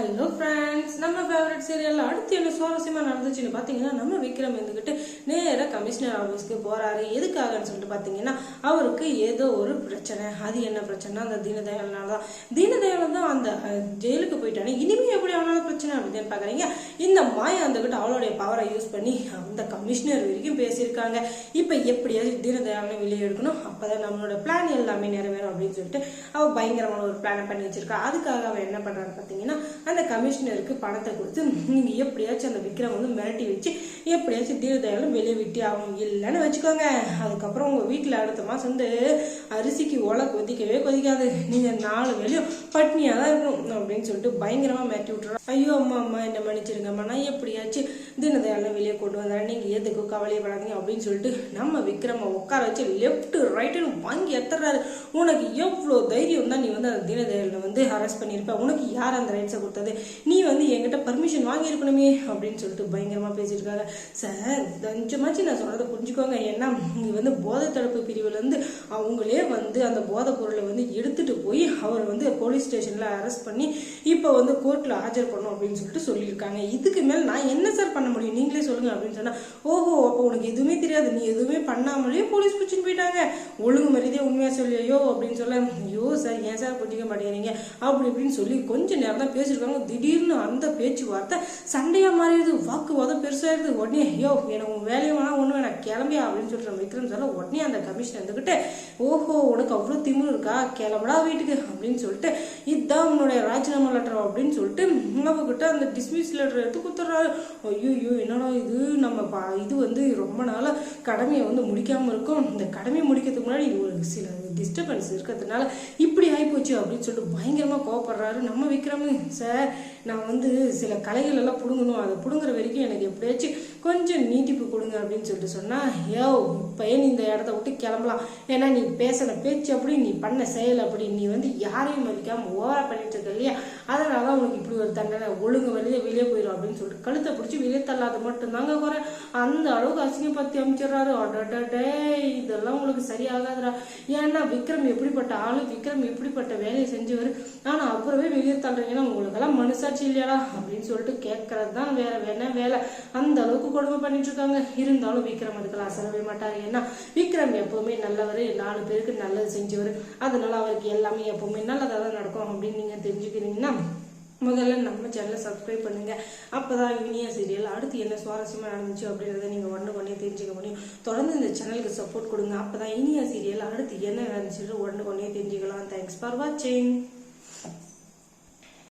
Hello friends நம்ம favourite serial அடுத்து என்ன சுவாரஸ்யமா நடந்துச்சுன்னு பார்த்தீங்கன்னா நம்ம விக்ரம் இருந்துக்கிட்டு நேராக கமிஷனர் ஆஃபீஸ்க்கு போறாரு. எதுக்காகன்னு சொல்லிட்டு பார்த்தீங்கன்னா அவருக்கு ஏதோ ஒரு பிரச்சனை. அது என்ன பிரச்சனை அந்த தீனதயாளனால தான். தீனதயாளன் தான் அந்த ஜெயிலுக்கு போயிட்டானே. இனிமே எப்படி அவனால பிரச்சனை அப்படின்னு பார்க்குறீங்க இந்த மாயா வந்துக்கிட்டு அவளுடைய பவரை யூஸ் பண்ணி அந்த கமிஷனர் வரைக்கும் பேசியிருக்காங்க. இப்போ எப்படியாச்சும் தீனதயாளனை வெளியே எடுக்கணும். அப்பதான் நம்மளோட பிளான் எல்லாமே நிறைவேறும் அப்படின்னு சொல்லிட்டு அவ பயங்கரமான ஒரு பிளானை பண்ணி வச்சிருக்கா. அதுக்காக அவன் என்ன பண்றான்னு பார்த்தீங்கன்னா அந்த கமிஷனருக்கு பணத்தை கொடுத்து நீங்க எப்படியாச்சும் அந்த விக்ரம் வந்து மிரட்டி வச்சு எப்படியாச்சும் தீனதயாளன் வெளியே விட்டு அவங்க இல்லைன்னு வச்சுக்கோங்க. அதுக்கப்புறம் உங்கள் வீட்டில் அடுத்த மாதம் வந்து அரிசிக்கு ஓலை கொதிக்கவே கொதிக்காது. நீங்கள் நாலு வேலையும் பட்னியாக தான் இருக்கணும் அப்படின்னு சொல்லிட்டு பயங்கரமாக மிரட்டி விட்டுறோம் ஐயோ அம்மா அம்மா என்ன மன்னிச்சிருங்கம்மா. நான் எப்படியாச்சும் தினதையெல்லாம் வெளியே கொண்டு வந்தாரு நீங்கள் எதுக்கு கவலைப்படாதீங்க அப்படின்னு சொல்லிட்டு நம்ம விக்ரம உட்கார வச்சு லெஃப்ட் ரைட்டுன்னு வாங்கி எத்துறாரு. உனக்கு எவ்வளோ தைரியம் தான் நீ வந்து அந்த தீனதயாளனை வந்து அரெஸ்ட் பண்ணியிருப்ப. உனக்கு யார் அந்த ரைட்ஸை கொடுத்தது? நீ வந்து என்கிட்ட பர்மிஷன் வாங்கியிருக்கணுமே அப்படின்னு சொல்லிட்டு பயங்கரமாக பேசியிருக்காங்க. சார் கொஞ்சமாச்சு நான் சொல்றதை புரிஞ்சுக்கோங்க. ஏன்னா நீ வந்து போதை தடுப்பு பிரிவுலேருந்து அவங்களே வந்து அந்த போதைப் பொருளை வந்து எடுத்துட்டு போய் அவரை வந்து போலீஸ் ஸ்டேஷனில் அரெஸ்ட் பண்ணி இப்போ வந்து கோர்ட்டில் ஆஜர் பண்ணும் அப்படின்னு சொல்லிட்டு சொல்லியிருக்காங்க. இதுக்கு மேல் நான் என்ன சார் பண்ண முடியும்? நீங்களே சொல்லுங்க அப்படின்னு சொன்னா ஓஹோ அப்போ உனக்கு எதுவுமே தெரியாது. நீ எதுவுமே பண்ணாமலே போலீஸ் பிடிச்சின்னு போயிட்டாங்க. ஒழுங்கு மரியாதையா உண்மையா சொல்லியோ அப்படின்னு சொல்ல ஐயோ சார் ஏன் சார் பிடிக்க மாட்டேங்கிறீங்க? அப்படி இப்படின்னு சொல்லி கொஞ்ச நேரம் தான் பேசியிருக்காங்க. திடீர்னு அந்த பேச்சுவார்த்தை சண்டையா மாறிடுது. வாக்குவாதம் பெருசாயிருது உடனே ஐயோ எனக்கு உன் வேலையை வேணா ஒண்ணு வேணா கிளம்பியா அப்படின்னு சொல்லிட்டு விக்ரம் சொல்ல உடனே அந்த கமிஷன் வந்துகிட்டு ஓஹோ உனக்கு அவ்வளவு திமிரு இருக்கா? கிளம்படா வீட்டுக்கு அப்படின்னு சொல்லிட்டு இதுதான் உன்னுடைய ராஜினாமா லெட்டர் அப்படின்னு சொல்லிட்டு அவகிட்ட அந்த டிஸ்மிஸ் லெட்டர் எடுத்து கொடுத்துட்றாரு. ஐயோ என்னடா இது? நம்ம பா இது வந்து ரொம்ப நாளாக கடமையை வந்து முடிக்காமல் இருக்கும். இந்த கடமையை முடிக்கிறதுக்கு முன்னாடி ஒரு சில டிஸ்டர்பன்ஸ் இருக்கிறதுனால இப்படி ஆகிப்போச்சு அப்படின்னு சொல்லிட்டு பயங்கரமாக கோவப்படுறாரு. நம்ம விக்ரம் சார் நான் வந்து சில கலைகள் எல்லாம் பிடுங்கணும். அதை பிடுங்குற வரைக்கும் எனக்கு எப்படியாச்சும் கொஞ்சம் நீட்டிப்பு கொடுங்க அப்படின்னு சொல்லிட்டு சொன்னால் ஏ இப்பயே நீ இந்த இடத்த விட்டு கிளம்பலாம். ஏன்னா நீ பேசின பேச்சு அப்படி நீ பண்ண செயல் அப்படி. நீ வந்து யாரையும் மதிக்காமல் ஓவரா பண்ணிட்டு இருக்க இல்லையா? அதனால தான் உனக்கு இப்படி ஒரு தண்டனை ஒழுங்கு வெளியே வெளியே போயிடும் அப்படின்னு சொல்லிட்டு கழுத்தை பிடிச்சி வெளியே தள்ளாத மட்டும்தாங்க குறை. அந்த அளவுக்கு அசிங்கப்படுத்தி அமைச்சிடுறாரு. அடடே இதெல்லாம் உங்களுக்கு சரியாகாதுடா. ஏன்னா விக்ரம் எப்படிப்பட்ட ஆளு விக்ரம் எப்படிப்பட்ட வேலையை செஞ்சவர்? ஆனால் அப்புறமே வெளியே தள்ளுறீங்கன்னா உங்களுக்கெல்லாம் மனசாட்சி இல்லையாடா? அப்படின்னு சொல்லிட்டு கேட்கறது தான் வேற வேணா வேலை. அந்த அளவுக்கு கொடுமை பண்ணிட்டு இருக்காங்க இருந்தாலும் விக்ரம் அதுக்கெல்லாம் அசரவே மாட்டார். ஏன்னா விக்ரம் எப்பவுமே நல்லவர் நாலு பேருக்கு நல்லது செஞ்சவர். அதனால அவருக்கு எல்லாமே எப்பவுமே நல்லதாக தான் நடக்கும் அப்படின்னு நீங்க தெரிஞ்சுக்கிறீங்கன்னா முதல்ல நம்ம சேனலை சப்ஸ்கிரைப் பண்ணுங்க. அப்போதான் இனிய சீரியல் அடுத்து என்ன சுவாரஸ்யமாக நடந்துச்சு அப்படின்றத நீங்கள் ஒன்று உடனே தெரிஞ்சுக்க முடியும். தொடர்ந்து இந்த சேனலுக்கு சப்போர்ட் கொடுங்க. அப்போதான் இனிய சீரியல் அடுத்து என்ன நடந்துச்சு ஒன்று ஒன்றே தெரிஞ்சுக்கலாம். தேங்க்ஸ் ஃபார் வாட்சிங்